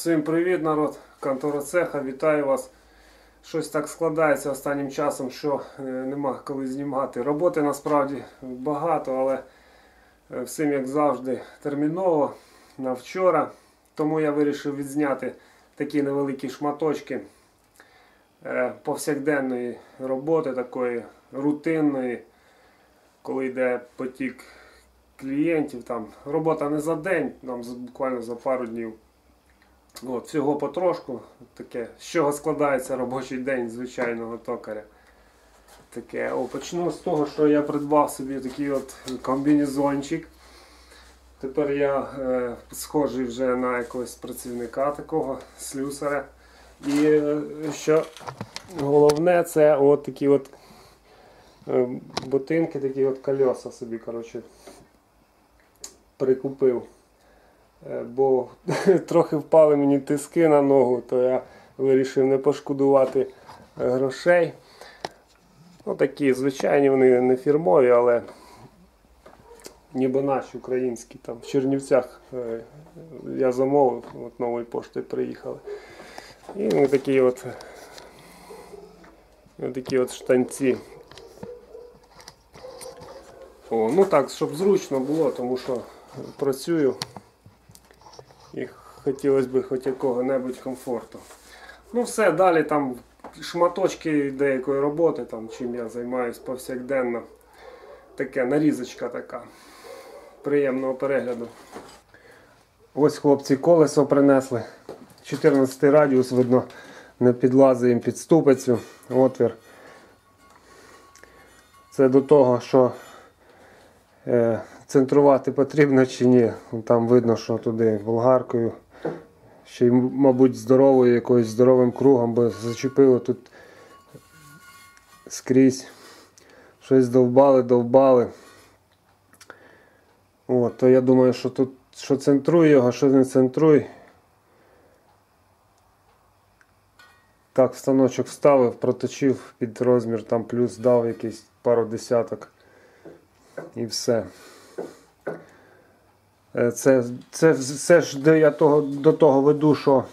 Всім привіт, народ! Контора цеха, вітаю вас. Щось так складається останнім часом, що е, нема коли знімати. Роботи насправді багато, але е, всім як завжди терміново на вчора. Тому я вирішив відзняти такі невеликі шматочки е, повсякденної роботи, такої рутинної, коли йде потік клієнтів. Там робота не за день, там буквально за пару днів. От, всього потрошку, таке, з чого складається робочий день звичайного токаря. Таке, о, почну з того, що я придбав собі такий от комбінезончик. Тепер я е, схожий вже на якогось працівника такого слюсаря. І е, що головне, це от такі от е, ботинки, такі от кольоса собі коротше, прикупив. Е, бо трохи впали мені тиски на ногу, то я вирішив не пошкодувати е, грошей. Ну, такі звичайні вони не фірмові, але ніби наші українські. Там в Чернівцях е, я замовив, от новою поштою приїхали. І вони такі от такі от штанці. О, ну так, щоб зручно було, тому що працюю і хотілося б хоч якого-небудь комфорту. Ну все, далі там шматочки деякої роботи, там, чим я займаюся повсякденно. Таке нарізочка така. Приємного перегляду. Ось хлопці колесо принесли. 14 радіус, видно, не підлазить їм під ступицю. Отвір. Це до того, що е, центрувати потрібно чи ні. Там видно, що туди болгаркою. Ще й, мабуть, здоровою якоюсь здоровим кругом, бо зачепило тут скрізь. Щось довбали, довбали. От, то я думаю, що тут що центруй його, що не центруй. Так, станочок вставив, проточив під розмір, там плюс дав якийсь пару десяток. І все. Е, Це, це все ж де я того, до того веду, що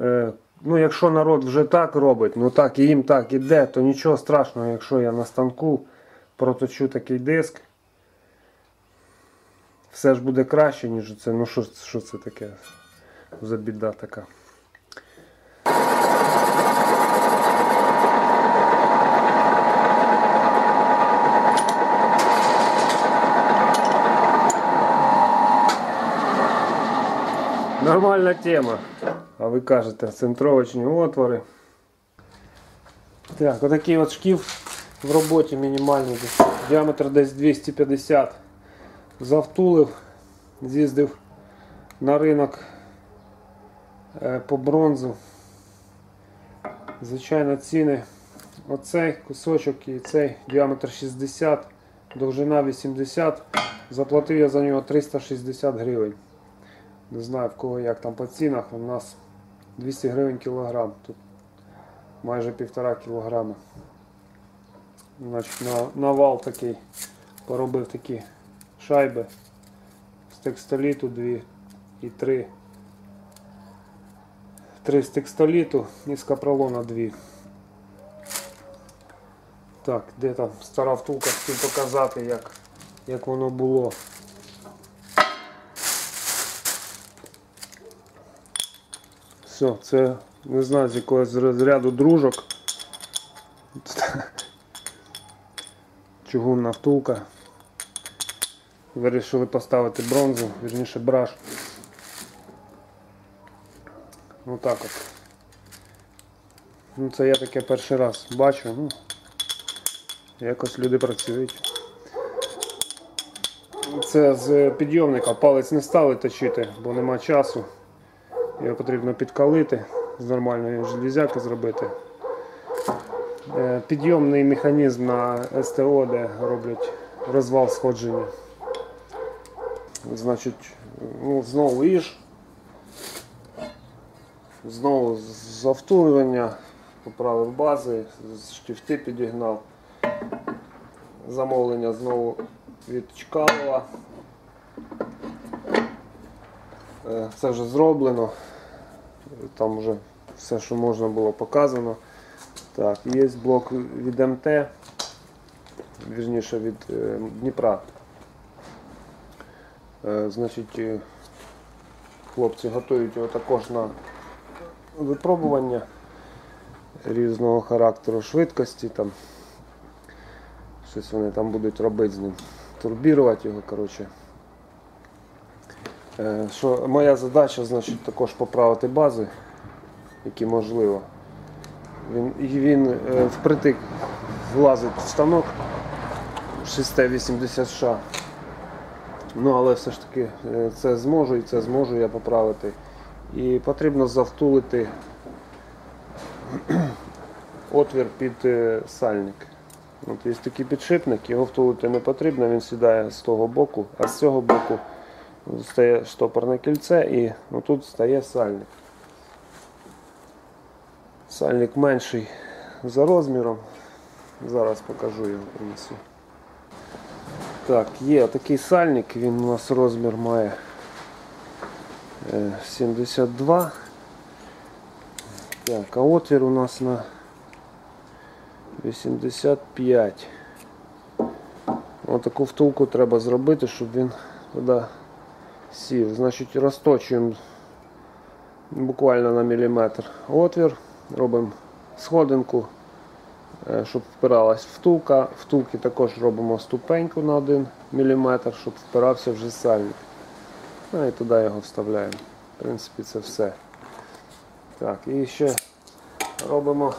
е, ну, якщо народ вже так робить, ну так і їм так іде, то нічого страшного, якщо я на станку проточу такий диск. Все ж буде краще, ніж це. Ну що, що це таке за біда така. Нормальна тема. А ви кажете, центровочні отвори. Так, отакий от шкіф в роботі мінімальний. Діаметр десь 250. Завтулив, з'їздив на ринок е, по бронзу. Звичайно, ціни. Оцей кусочок і цей діаметр 60, довжина 80. Заплатив я за нього 360 гривень. Не знаю в кого як там по цінах. У нас 200 гривень кілограм. Тут майже півтора кілограма. Значить, на, на вал такий поробив такі шайби з текстоліту дві і три. Три з текстоліту і з капролона дві. Так, де там стара втулка хотів показати, як, як воно було. Все, це не знаю з якогось розряду дружок. Чугунна втулка. Вирішили поставити бронзу, вірніше браш. Ну так от. Ну це я таке перший раз бачу. Ну, якось люди працюють. Це з підйомника палець не стали точити, бо нема часу. Його потрібно підкалити, з нормальної железяки зробити. Е, Підйомний механізм на СТО, де роблять розвал сходження. Значить, ну, знову іж. Знову завтулювання, поправив бази, штифти підігнав. Замовлення знову від Чкалова. Е, Це вже зроблено. Там вже все, що можна було показано. Так, є блок від МТ, вірніше від е, Дніпра. Е, Значить, е, хлопці готують його також на випробування різного характеру швидкості. Там. Щось вони там будуть робити з ним. Турбірувати його, коротше. Е, Що моя задача, значить, також поправити бази, які можливо. Він, він е, впритик влазить в станок 680 ша. Ну, але все ж таки е, це зможу і це зможу я поправити. І потрібно завтулити отвір під сальник. От Є такий підшипник, його втулити не потрібно, він сідає з того боку, а з цього боку стає штопорне кільце і отут стає сальник. Сальник менший за розміром. Зараз покажу його принесу. Так, є такий сальник, він у нас розмір має е, 72. Так, а отвір у нас на 85. Ось таку втулку треба зробити, щоб він туди сів. Значить, розточуємо буквально на міліметр отвір, робимо сходинку, е, щоб впиралась втулка. Втулки також робимо ступеньку на 1 мм, щоб впирався вже сальник. Ну і туди його вставляємо. В принципі, це все. Так, і ще робимо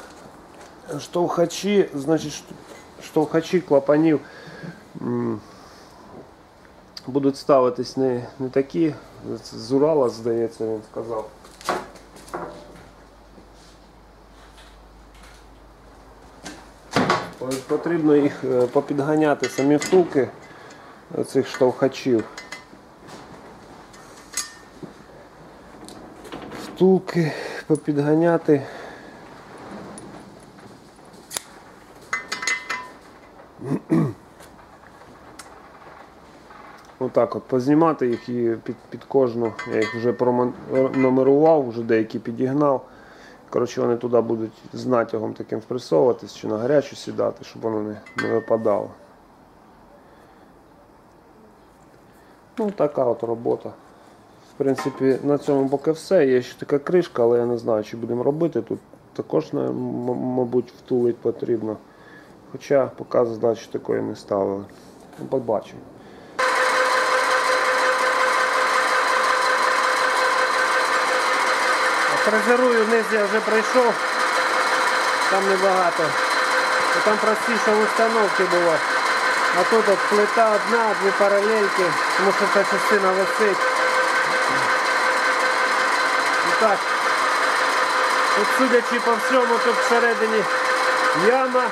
штовхачі, значить штовхачі клапанів будуть ставитись не, не такі. З Урала, здається, він сказав. Потрібно їх е, попідганяти самі втулки цих штовхачів. Втулки попідганяти. Отак от познімати їх і під, під кожну. Я їх вже пронумерував, вже деякі підігнав. Коротше, вони туди будуть з натягом таким впресовуватись чи на гарячу сідати, щоб воно не, не випадало. Ну, така от робота. В принципі, на цьому поки все. Є ще така кришка, але я не знаю, чи будемо робити. Тут також, мабуть, втулить потрібно. Хоча поки задачі такої не ставили. Ну, побачимо. Фрезерую вниз я вже прийшов, там небагато. Там простіше в установці було. А тут от плита одна, дві паралельки, тому що ця частина висить. І так. Тут судячи по всьому, тут всередині яма.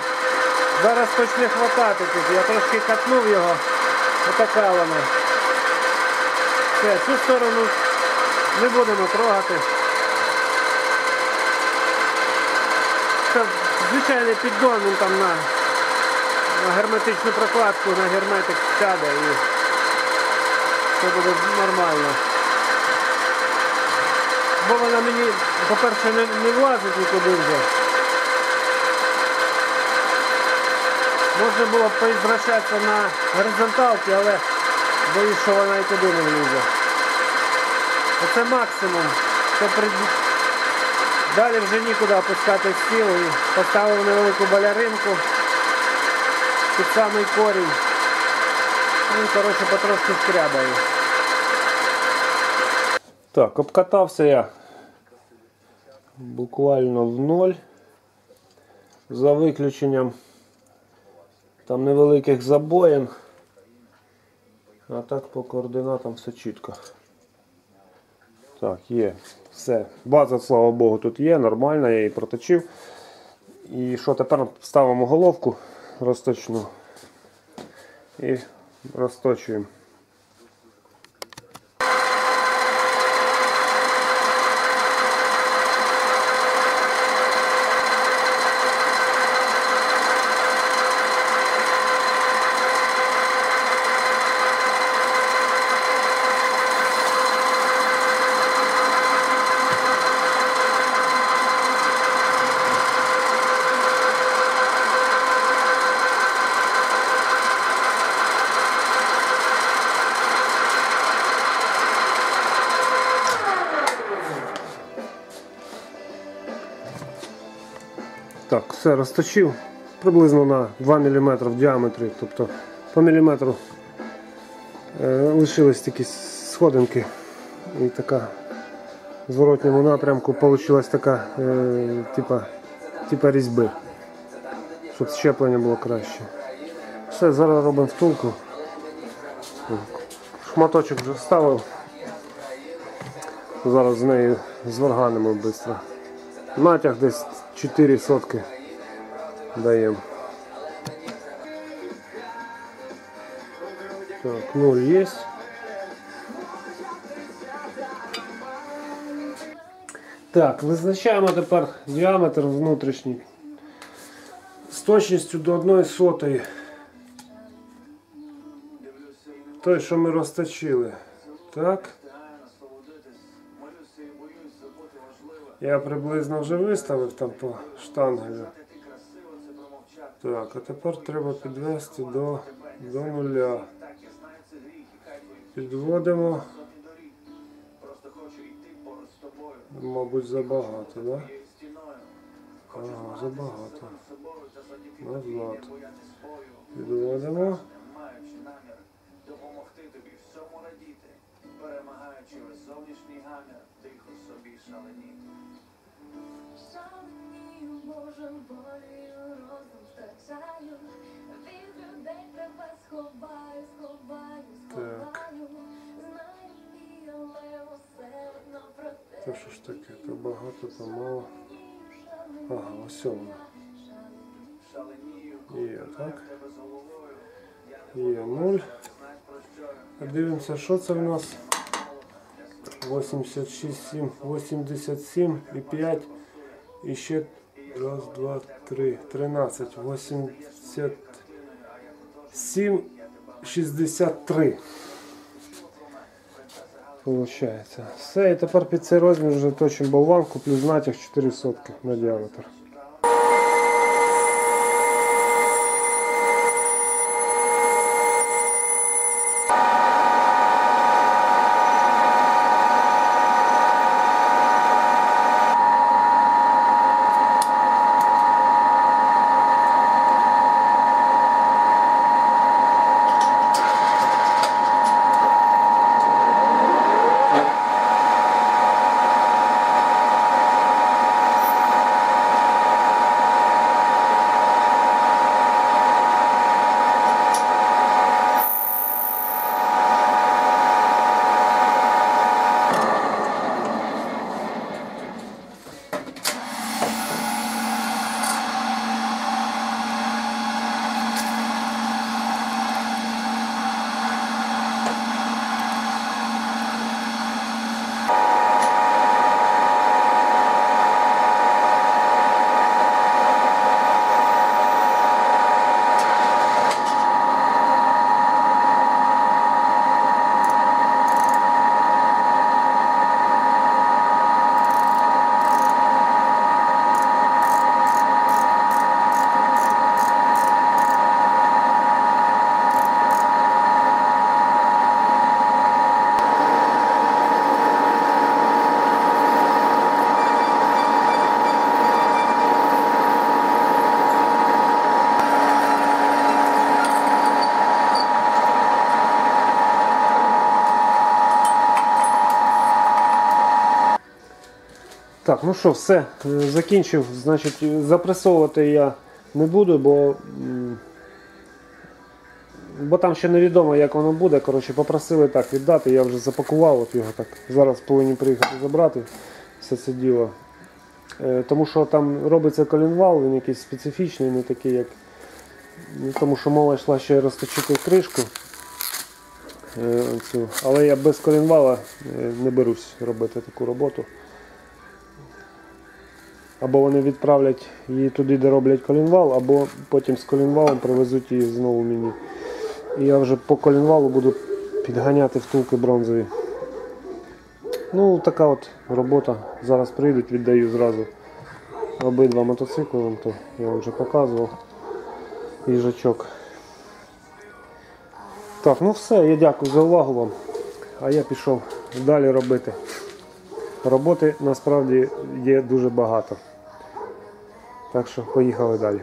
Зараз почне хватати тут. Я трошки катнув його. Отака вона. Все, цю сторону не будемо трогати. Це звичайний піддон, він там на, на герметичну прокладку, на герметик сяде і все буде нормально. Бо вона мені, по-перше, не, не влазить нікуди вже. Можна було б поізвращатися на горизонталки, але боюсь, що вона і туди не влізе. Оце максимум. Це при... Далі вже нікуди опускати стіл і поставив невелику баляринку під самий корінь. Ну, коротше, потрошки скрябаю. Так, обкатався я буквально в ноль. За виключенням там невеликих забоїн. А так по координатам все чітко. Так, є. Все. База, слава Богу, тут є, нормальна, я її проточив. І що тепер ставимо головку розточну і розточуємо. Так, все розточив приблизно на 2 мм в діаметрі, тобто по міліметру е, лишились такі сходинки і така в зворотньому напрямку вийшла така е, типа, типа різьби, щоб щеплення було краще. Все, зараз робимо втулку. Шматочок вже вставив. Зараз з нею зварганимо швидко. Натяг десь 4 сотки даємо. Так, нуль є. Так, визначаємо тепер діаметр внутрішній з точністю до 1 сотої. Той, що ми розточили. Так. Я приблизно вже виставив там по штангелю. Так, а тепер треба підвести до, до нуля. Підводимо. Мабуть, забагато? Да? Ага, забагато. Назад. Підводимо. перемагаючи весь зовнішній гамір, тихо собі шаленіти. Шаленію Божим волею розум втрачаю, від людей тебе сховаю, сховаю, сховаю. Знаю мій, але усе одно про те. Та що ж таке? То багато, то мало. Ага, ось воно. Є, так? Є нуль. Дивимося, що це в нас? 86, 7, 87 і 5. І ще раз, два, три, 13, 87, 63. Получається. Все, і тепер під цей розмір вже точимо болванку, плюс натяг 4 сотки на діаметр. Так, ну що, все, е, закінчив. Значить, запресовувати я не буду, бо, бо там ще невідомо, як воно буде. Коротше, попросили так віддати, я вже запакував от його так. Зараз повинні приїхати забрати все це діло. Е, Тому що там робиться колінвал, він якийсь специфічний, не такий, як. ну, Тому що мова йшла ще розточити кришку. е. Але я без колінвала не берусь робити таку роботу. Або вони відправлять її туди, де роблять колінвал, або потім з колінвалом привезуть її знову мені. І я вже по колінвалу буду підганяти втулки бронзові. Ну, така от робота. Зараз прийдуть, віддаю зразу обидва мотоцикли, вон то я вам вже показував. Їжачок. Так, ну все, я дякую за увагу вам. А я пішов далі робити. Роботи насправді є дуже багато. Так що поїхали далі.